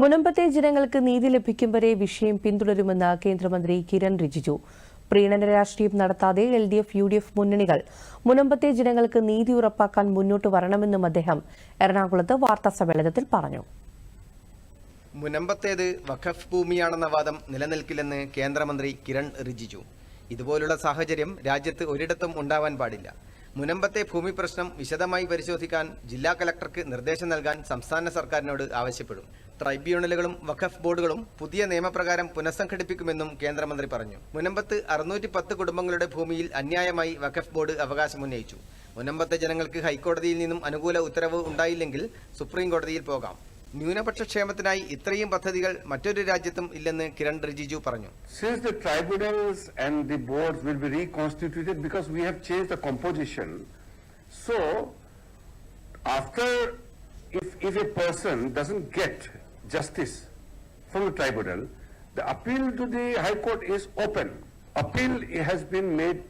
മുനമ്പത്തെ ജനങ്ങൾക്ക് നീതി ലഭിക്കും വരെ വിഷയം പിന്തുടരുമെന്ന് കേന്ദ്രമന്ത്രി കിരൺ റിജിജു. പ്രീണന രാഷ്ട്രീയം നടത്താതെ L D F U D F മുന്നണികൾ മുനമ്പത്തെ ജനങ്ങൾക്ക് നീതി ഉറപ്പാക്കാൻ മുന്നോട്ട് വരണമെന്നും അദ്ദേഹം എറണാകുളത്ത് വാർത്താസമ്മേളനത്തിൽ പറഞ്ഞു. മുനമ്പത്തേത് വഖഫ് ഭൂമിയാണെന്ന വാദം നിലനിൽക്കില്ലെന്ന് കേന്ദ്രമന്ത്രി കിരൺ റിജിജു. ഇതുപോലുള്ള സാഹചര്യം രാജ്യത്ത് ഒരിടത്തും ഉണ്ടാവാൻ പാടില്ല. മുനമ്പത്തെ ഭൂമി പ്രശ്നം വിശദമായി പരിശോധിക്കാൻ ജില്ലാ കലക്ടർക്ക് നിർദ്ദേശം നൽകാൻ സംസ്ഥാന സർക്കാരിനോട് ആവശ്യപ്പെടും. ട്രൈബ്യൂണലുകളും വഖഫ് ബോർഡുകളും പുതിയ നിയമപ്രകാരം പുനഃസംഘടിപ്പിക്കുമെന്നും കേന്ദ്രമന്ത്രി പറഞ്ഞു. മുനമ്പത്ത് അറുന്നൂറ്റി പത്ത് കുടുംബങ്ങളുടെ ഭൂമിയിൽ അന്യായമായി വഖഫ് ബോർഡ് അവകാശമുന്നയിച്ചു. മുനമ്പത്തെ ജനങ്ങൾക്ക് ഹൈക്കോടതിയിൽ നിന്നും അനുകൂല ഉത്തരവ് ഉണ്ടായില്ലെങ്കിൽ സുപ്രീം കോടതിയിൽ പോകാം. ന്യൂനപക്ഷ ക്ഷേമത്തിനായി ഇത്രയും പദ്ധതികൾ മറ്റൊരു രാജ്യത്തും ഇല്ലെന്ന് കിരൺ റിജിജു പറഞ്ഞു Since the tribunals and the boards will be reconstituted because we have changed the composition, so after, if, if a person doesn't get justice from the tribunal, the appeal to the High Court is open. Appeal has been made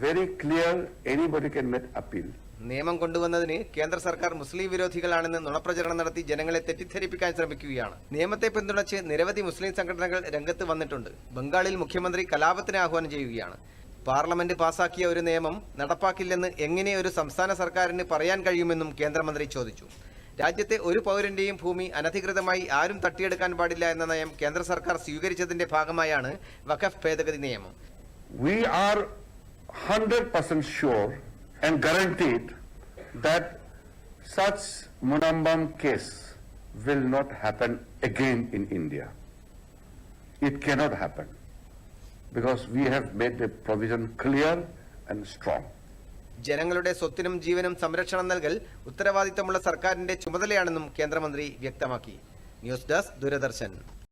very clear, anybody can make appeal. നിയമം കൊണ്ടുവന്നതിന് കേന്ദ്ര സർക്കാർ മുസ്ലിം വിരോധികളാണെന്ന് നുണപ്രചരണം നടത്തി ജനങ്ങളെ തെറ്റിദ്ധരിപ്പിക്കാൻ ശ്രമിക്കുകയാണ്. നിയമത്തെ പിന്തുണച്ച് നിരവധി മുസ്ലിം സംഘടനകൾ രംഗത്ത് വന്നിട്ടുണ്ട്. ബംഗാളിൽ മുഖ്യമന്ത്രി കലാപത്തിന് ആഹ്വാനം ചെയ്യുകയാണ്. പാർലമെന്റ് പാസാക്കിയ ഒരു നിയമം നടപ്പാക്കില്ലെന്ന് എങ്ങനെ ഒരു സംസ്ഥാന സർക്കാരിന് പറയാൻ കഴിയുമെന്നും കേന്ദ്രമന്ത്രി ചോദിച്ചു. രാജ്യത്തെ ഒരു പൗരന്റെയും ഭൂമി അനധികൃതമായി ആരും തട്ടിയെടുക്കാൻ പാടില്ല എന്ന നയം കേന്ദ്ര സർക്കാർ സ്വീകരിച്ചതിന്റെ ഭാഗമായാണ് വഖഫ് ഭേദഗതി നിയമം. We are 100% sure and guaranteed that such Munambam case will not happen again in India. It cannot happen because we have made the provision clear and strong. ജനങ്ങളുടെ സ്വത്തിനും ജീവനും സംരക്ഷണം നൽകൽ ഉത്തരവാദിത്തമുള്ള സർക്കാരിന്റെ ചുമതലയാണെന്നും കേന്ദ്രമന്ത്രി വ്യക്തമാക്കി ന്യൂസ് ഡെസ്ക് ദൂരദർശൻ